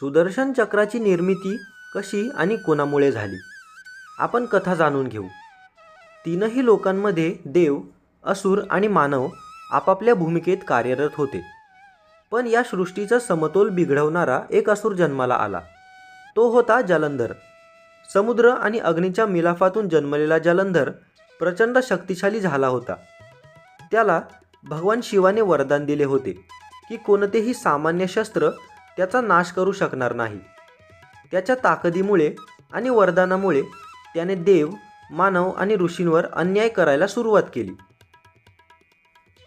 सुदर्शन चक्राची निर्मिती कशी आणि कोणामुळे झाली? आपण कथा जाणून घेऊ. तीनही लोकांमध्ये देव असुर आणि मानव आपापल्या भूमिकेत कार्यरत होते. पण या सृष्टीचा समतोल बिघडवणारा एक असुर जन्माला आला. तो होता जालंधर. समुद्र आणि अग्नीच्या मिलाफातून जन्मलेला जालंधर प्रचंड शक्तिशाली झाला होता. त्याला भगवान शिवाने वरदान दिले होते की कोणतेही सामान्य शस्त्र त्याचा नाश करू शकणार नाही. त्याच्या ताकदीमुळे आणि वरदानामुळे त्याने देव मानव आणि ऋषींवर अन्याय करायला सुरुवात केली.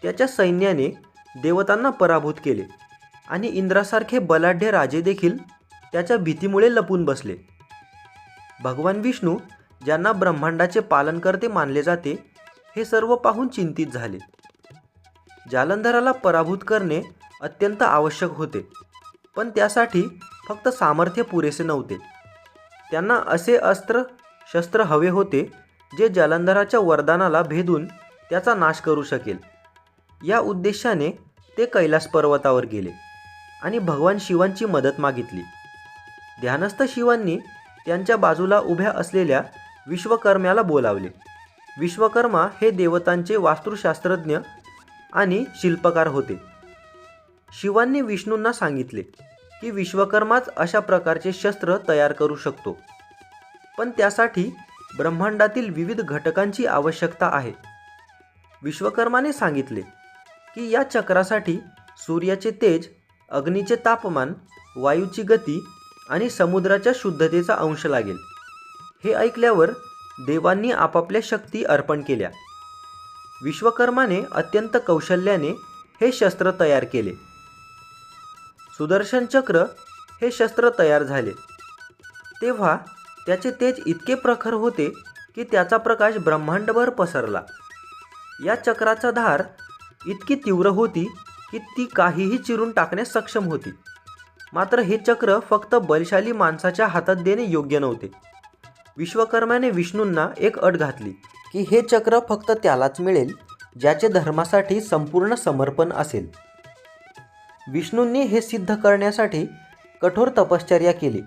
त्याच्या सैन्याने देवतांना पराभूत केले आणि इंद्रासारखे बलाढ्य राजे देखील त्याच्या भीतीमुळे लपून बसले. भगवान विष्णू ज्यांना ब्रह्मांडाचे पालनकर्ते मानले जाते हे सर्व पाहून चिंतित झाले. जालंधराला पराभूत करणे अत्यंत आवश्यक होते. पण त्यासाठी फक्त सामर्थ्य पुरेसे नव्हते. त्यांना असे अस्त्र शस्त्र हवे होते जे जालंधराच्या वरदानाला भेदून त्याचा नाश करू शकेल. या उद्देशाने ते कैलास पर्वतावर गेले आणि भगवान शिवांची मदत मागितली. ध्यानस्थ शिवांनी त्यांच्या बाजूला उभ्या असलेल्या विश्वकर्म्याला बोलावले. विश्वकर्मा हे देवतांचे वास्तुशास्त्रज्ञ आणि शिल्पकार होते. शिवांनी विष्णूंना सांगितले की विश्वकर्माच अशा प्रकारचे शस्त्र तयार करू शकतो. पण त्यासाठी ब्रह्मांडातील विविध घटकांची आवश्यकता आहे. विश्वकर्माने सांगितले की या चक्रासाठी सूर्याचे तेज अग्नीचे तापमान वायूची गती आणि समुद्राच्या शुद्धतेचा अंश लागेल. हे ऐकल्यावर देवांनी आपापल्या शक्ती अर्पण केल्या. विश्वकर्माने अत्यंत कौशल्याने हे शस्त्र तयार केले. सुदर्शन चक्र हे शस्त्र तयार झाले. तेव्हा त्याचे तेज इतके प्रखर होते की त्याचा प्रकाश ब्रह्मांडभर पसरला. या चक्राचा धार इतकी तीव्र होती की ती काहीही चिरून टाकण्यास सक्षम होती. मात्र हे चक्र फक्त बलशाली माणसाच्या हातात देणे योग्य नव्हते. विश्वकर्म्याने विष्णूंना एक अट घातली की हे चक्र फक्त त्यालाच मिळेल ज्याचे धर्मासाठी संपूर्ण समर्पण असेल. विष्णूंनी हे सिद्ध करण्यासाठी कठोर तपश्चर्या केली.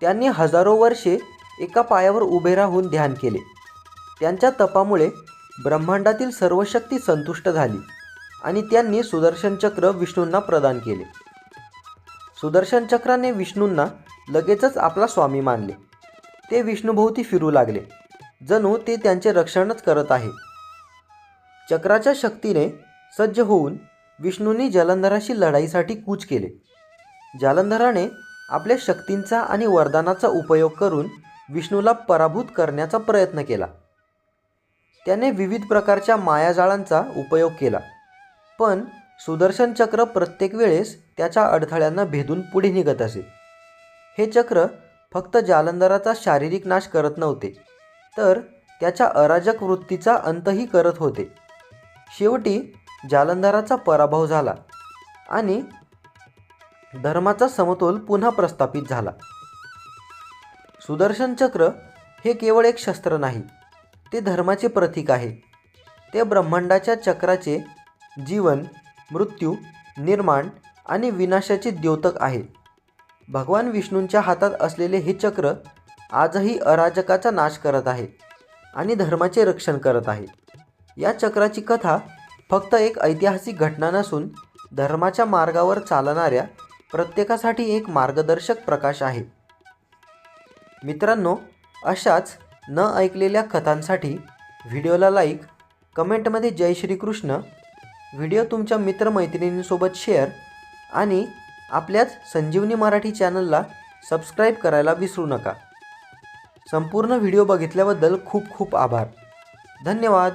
त्यांनी हजारो वर्षे एका पायावर उभे राहून ध्यान केले. त्यांच्या तपामुळे ब्रह्मांडातील सर्व शक्ती संतुष्ट झाली आणि त्यांनी सुदर्शन चक्र विष्णूंना प्रदान केले. सुदर्शन चक्राने विष्णूंना लगेचच आपला स्वामी मानले. ते विष्णूभोवती फिरू लागले. जणू ते त्यांचे रक्षणच करत आहे. चक्राच्या शक्तीने सज्ज होऊन विष्णूंनी जलंधराशी लढाईसाठी कूच केले. जालंधराने आपल्या शक्तींचा आणि वरदानाचा उपयोग करून विष्णूला पराभूत करण्याचा प्रयत्न केला. त्याने विविध प्रकारच्या मायाजाळांचा उपयोग केला. पण सुदर्शन चक्र प्रत्येक वेळेस त्याच्या अडथळ्यांना भेदून पुढे निघत असे. हे चक्र फक्त जालंधराचा शारीरिक नाश करत नव्हते तर त्याच्या अराजक वृत्तीचा अंतही करत होते. शेवटी जालंधराचा पराभव झाला आणि धर्माचा समतोल पुन्हा प्रस्थापित झाला. सुदर्शन चक्र हे केवळ एक शस्त्र नाही ते धर्माचे प्रतीक आहे. ते ब्रह्मांडाच्या चक्राचे जीवन मृत्यू निर्माण आणि विनाशाचे द्योतक आहे. भगवान विष्णूंच्या हातात असलेले हे चक्र आजही अराजकाचा नाश करत आहे आणि धर्माचे रक्षण करत आहे. या चक्राची कथा फक्त एक ऐतिहासिक घटना नसून धर्माच्या मार्गावर चालणाऱ्या प्रत्येकासाठी एक मार्गदर्शक प्रकाश आहे. मित्रांनो अशाच न ऐकलेल्या कथांसाठी व्हिडिओला लाईक कमेंटमध्ये जय श्रीकृष्ण. व्हिडिओ तुमच्या मित्रमैत्रिणींसोबत शेअर आणि आपल्याच संजीवनी मराठी चॅनलला सबस्क्राईब करायला विसरू नका. संपूर्ण व्हिडिओ बघितल्याबद्दल खूप खूप आभार. धन्यवाद.